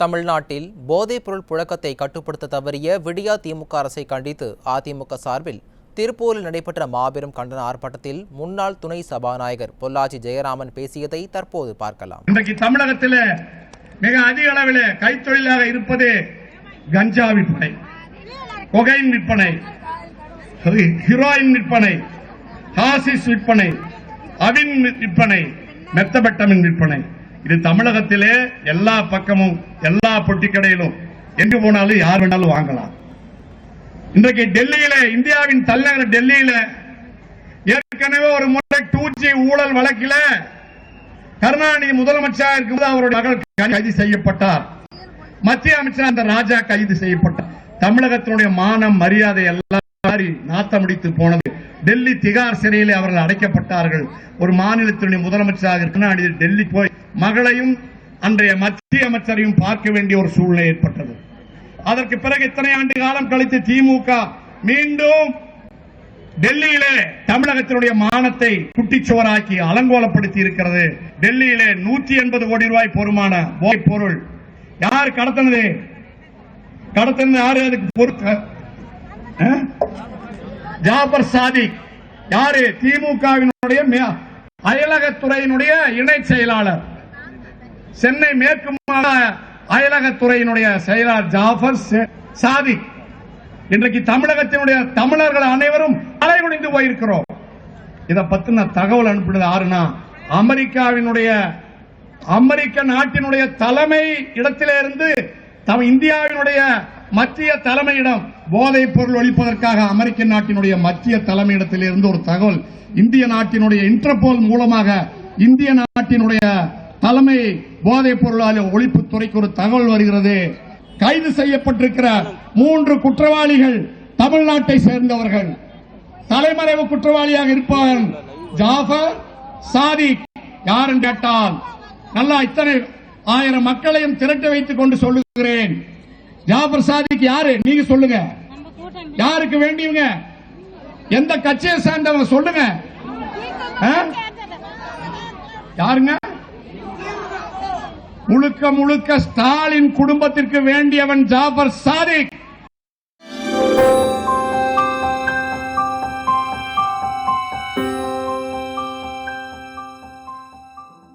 தமிழ்நாட்டில் போதைப்பொருள் புழக்கத்தை கட்டுப்படுத்த தவறிய விடியா திமுக அரசை கண்டித்து அதிமுக சார்பில் திருப்பூரில் நடைபெற்ற மாபெரும் கண்டன ஆர்ப்பாட்டத்தில் முன்னாள் துணை சபாநாயகர் பொள்ளாச்சி ஜெயராமன் பேசியதை தற்போது பார்க்கலாம். இன்றைக்கு தமிழகத்தில் மிக அதிக அளவில் கைத்தொழிலாக இருப்பது கஞ்சா விற்பனை கொகைன் விற்பனை ஹீரோயின் விற்பனை ஹாசிஸ் விற்பனை அவின் விற்பனை மெத்தபட்டமின் விற்பனை. இது தமிழகத்திலே எல்லா பக்கமும் எல்லா பொட்டி கடையிலும் எங்கு போனாலும் யார் வேணாலும் வாங்கலாம். இன்றைக்கு டெல்லியில இந்தியாவின் தலைநகர் டெல்லியில ஏற்கனவே ஒரு முறை டூ ஜி ஊழல் வழக்கில கருணாநிதி முதலமைச்சராக இருக்கும்போது அவருடைய மகள் கைது செய்யப்பட்டார். மத்திய அமைச்சர் அந்த ராஜா கைது செய்யப்பட்டார். தமிழகத்தினுடைய மானம் மரியாதை எல்லாம் நாத்தமடித்து போனது. டெல்லி திகார் சிறையிலே அவர்கள் அடைக்கப்பட்டார்கள். ஒரு மாநிலத்தினுடைய முதலமைச்சராக கருணாநிதி டெல்லி போய் மகளையும் அன்றைய மத்திய அமைச்சரையும் பார்க்க வேண்டிய ஒரு சூழ்நிலை ஏற்பட்டது. அதற்கு பிறகு இத்தனை ஆண்டு காலம் கழித்து திமுக மீண்டும் டெல்லியிலே தமிழகத்தினுடைய மானத்தை குட்டிச்சுவராக்கி அலங்கோலப்படுத்தி இருக்கிறது. டெல்லியிலே நூற்றி எண்பது கோடி ரூபாய் பொறுமான போதைப் பொருள் யார் கடத்தினது? கடத்தினது யாரு? அதுக்கு பொறுத்த ஜாபர் சாதிக். யாரு? திமுகவினுடைய அயலகத்துறையினுடைய இணை செயலாளர். சென்னை மேற்கு அயலகத்துறையினுடைய செயலாளர் ஜாஃபர் சே- சாதிக். இன்றைக்கு தமிழகத்தினுடைய தமிழர்கள் அனைவரும் அலைகுனிந்து போயிருக்கிறோம். இதை பத்தின தகவல் அனுப்பினது யாருன்னா அமெரிக்காவினுடைய அமெரிக்க நாட்டினுடைய தலைமை இடத்திலிருந்து தம் இந்தியாவினுடைய மத்திய தலைமையிடம் போதைப் பொருள் ஒழிப்பதற்காக அமெரிக்க நாட்டினுடைய மத்திய தலைமையிடத்திலிருந்து ஒரு தகவல். இந்திய நாட்டினுடைய இன்டர்போல் மூலமாக இந்திய நாட்டினுடைய தலைமை போதைப் பொருளால் ஒழிப்புத்துறைக்கு ஒரு தகவல் வருகிறது. கைது செய்யப்பட்டிருக்கிற மூன்று குற்றவாளிகள் தமிழ்நாட்டை சேர்ந்தவர்கள். தலைமறைவு குற்றவாளியாக இருப்பவன் ஜாஃபர் சாதிக் யாரும் கேட்டால் நல்லா இத்தனை ஆயிரம் மக்களையும் திரட்டி வைத்துக் கொண்டு சொல்லுகிறேன். ஜாஃபர் சாதிக் யாரு? நீங்க சொல்லுங்க. யாருக்கு வேண்டியவங்க? எந்த கட்சியை சேர்ந்தவங்க சொல்லுங்க. யாருங்க? முழுக்க முழுக்க ஸ்டாலின் குடும்பத்திற்கு வேண்டியவன் ஜாபர் சாதிக்.